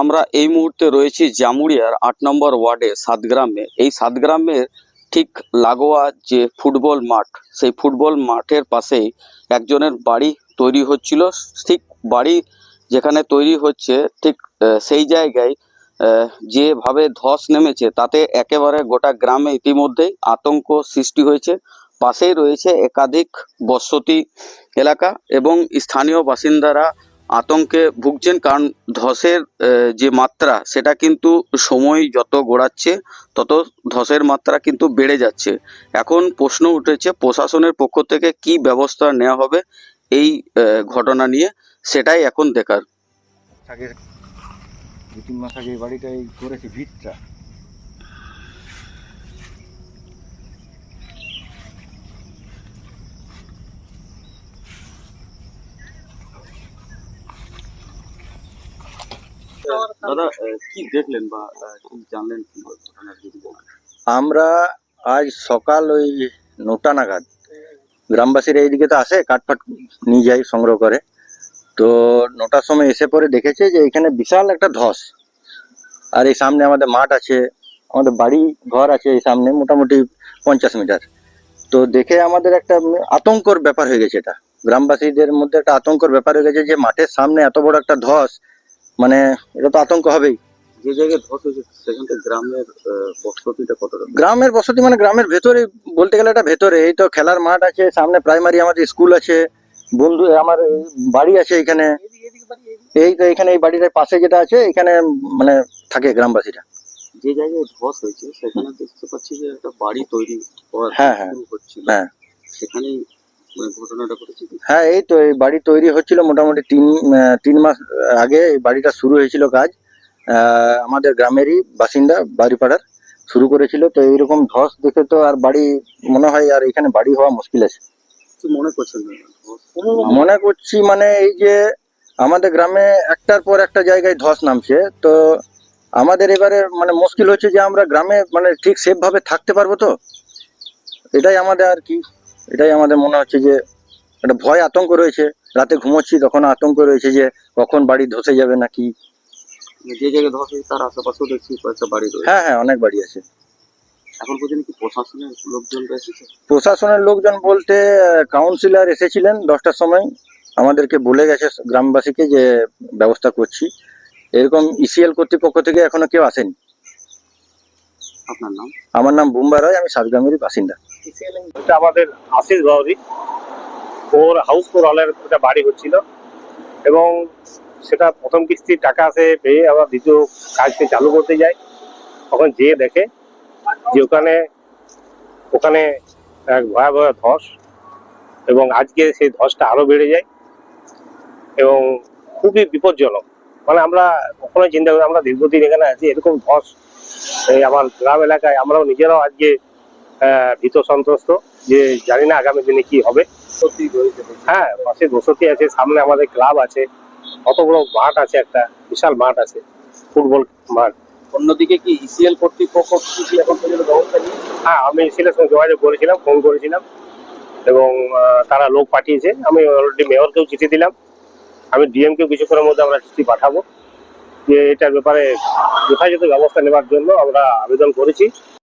আমরা এই মুহূর্তে রয়েছি জামুড়িয়ার আট নম্বর ওয়ার্ডে সাতগ্রামে। এই সাতগ্রামের ঠিক লাগোয়া যে ফুটবল মাঠ, সেই ফুটবল মাঠের পাশেই একজনের বাড়ি তৈরি হচ্ছিল। ঠিক বাড়ি যেখানে তৈরি হচ্ছে, ঠিক সেই জায়গায় যেভাবে ধস নেমেছে, তাতে একেবারে গোটা গ্রামে ইতিমধ্যেই আতঙ্ক সৃষ্টি হয়েছে। পাশেই রয়েছে একাধিক বসতি এলাকা এবং স্থানীয় বাসিন্দারা আতঙ্কে ভুগছেন, কারণ ধসের যে মাত্রা, সেটা কিন্তু সময় যত গড়াচ্ছে, তত ধসের মাত্রা কিন্তু বেড়ে যাচ্ছে। এখন প্রশ্ন উঠেছে, প্রশাসনের পক্ষ থেকে কি ব্যবস্থা নেওয়া হবে এই ঘটনা নিয়ে, সেটাই এখন দেখার। দু তিন মাস আগে এই বাড়িটা এই করেছে ভিতটা। দাদা কি দেখলেন বা কি জানলেন কি আমরা আজ সকাল ওই নটা নাগাদ গ্রামবাসীরা এইদিকে তো আসে কাঠফাট নিয়ে যায় সংগ্রহ করে। তো নটার সময় এসে পরে দেখেছে যে এখানে বিশাল একটা ধস। আর এই সামনে আমাদের মাঠ আছে আমাদের বাড়ি ঘর আছে এই সামনে মোটামুটি পঞ্চাশ মিটার। তো দেখে আমাদের একটা আতঙ্কর ব্যাপার হয়ে গেছে এটা। গ্রামবাসীদের মধ্যে একটা আতঙ্কর ব্যাপার হয়ে গেছে যে মাঠের সামনে এত বড় একটা ধস মানে এটা তো আতঙ্ক হবেই। যে জায়গায় ধস হয়েছে সেখান থেকে গ্রামের বসতিটা কতটা? গ্রামের বসতি মানে গ্রামের ভেতরে বলতে গেলে এটা ভেতরে। এই তো খেলার মাঠ আছে সামনে প্রাইমারি আমাদের স্কুল আছে বন্ধু আমার বাড়ি আছে এখানে। এই তো এখানে এই বাড়িটার পাশে যেটা আছে এখানে মানে থাকে গ্রামবাসীরা। যে জায়গায় ধস হয়েছে সেখানে দেখতে পাচ্ছি যে একটা বাড়ি তৈরি হ্যাঁ, হ্যাঁ। হ্যাঁ। সেখানেই মানে ঘটনাটা ঘটেছে হ্যাঁ এই তো এই বাড়ি তৈরি হচ্ছিল মোটামুটি তিন তিন মাস আগে এই বাড়িটা শুরু হয়েছিল কাজ। আমাদের গ্রামেরই বাসিন্দা বাড়িপাড়ার শুরু করেছিল। তো এইরকম ধস দেখে তো আর বাড়ি মনে হয় আর এখানে বাড়ি হওয়া মুশকিল আছে। মনে করছেন মনে করছি মানে এই যে আমাদের গ্রামে একটার পর একটা জায়গায় ধস নামছে। তো আমাদের এবারে মানে মুশকিল হচ্ছে যে আমরা গ্রামে মানে ঠিক সেফ ভাবে থাকতে পারব তো? এটাই আমাদের আর কি এটাই আমাদের মনে হচ্ছে যে একটা ভয় আতঙ্ক রয়েছে। রাতে ঘুমোচ্ছি তখন আতঙ্ক রয়েছে যে কখন বাড়ি ধসে যাবে নাকি? মানে যে জায়গায় ধস তার আশেপাশেও দেখছি কয়েকটা বাড়ি রয়েছে। হ্যাঁ হ্যাঁ অনেক বাড়ি আছে। এখন পর্যন্ত কি প্রশাসনের লোকজনরা এসেছে? প্রশাসনের লোকজন বলতে কাউন্সিলর এসেছিলেন দশটার সময়। আমাদেরকে বলে গেছে গ্রামবাসীকে যে ব্যবস্থা করছি। এরকম ইসিএল কর্তৃপক্ষ থেকে এখনও কেউ আসেনি। আপনার নাম? আমার নাম বুম্বা রায় আমি সাতগ্রামেরই বাসিন্দা। এটা আমাদের আশিস বাউরি ওর হাউস ফোর হলের একটা বাড়ি হচ্ছিল। এবং সেটা প্রথম কিস্তির টাকা আসে পেয়ে আবার দ্বিতীয় কাজকে চালু করতে যায়। তখন যেয়ে দেখে যে ওখানে ওখানে এক ভয়াবহ ধস এবং আজকে সেই ধসটা আরও বেড়ে যায় এবং খুবই বিপজ্জনক। মানে আমরা কখনোই চিন্তা করি আমরা দীর্ঘদিন এখানে আছি এরকম ধস এই আমার গ্রাম এলাকায় আমরাও নিজেরাও আজকে ভীত সন্ত্রস্ত যে জানি না আগামী দিনে কি হবে। হ্যাঁ পাশে বসতি আছে সামনে আমাদের ক্লাব আছে কত বড় মাঠ আছে একটা বিশাল মাঠ আছে ফুটবল মাঠ। অন্যদিকে কি ইসিএল কর্তৃপক্ষ এখন পর্যন্ত ব্যবস্থা হ্যাঁ আমি সিলের সঙ্গে যোগাযোগ করেছিলাম ফোন করেছিলাম এবং তারা লোক পাঠিয়েছে আমি অলরেডি মেয়রকেও চিঠি দিলাম। আমি ডিএমকেও কিছুক্ষণের মধ্যে আমরা চিঠি পাঠাবো। যে এটার ব্যাপারে যথাযথ ব্যবস্থা নেওয়ার জন্য আমরা আবেদন করেছি।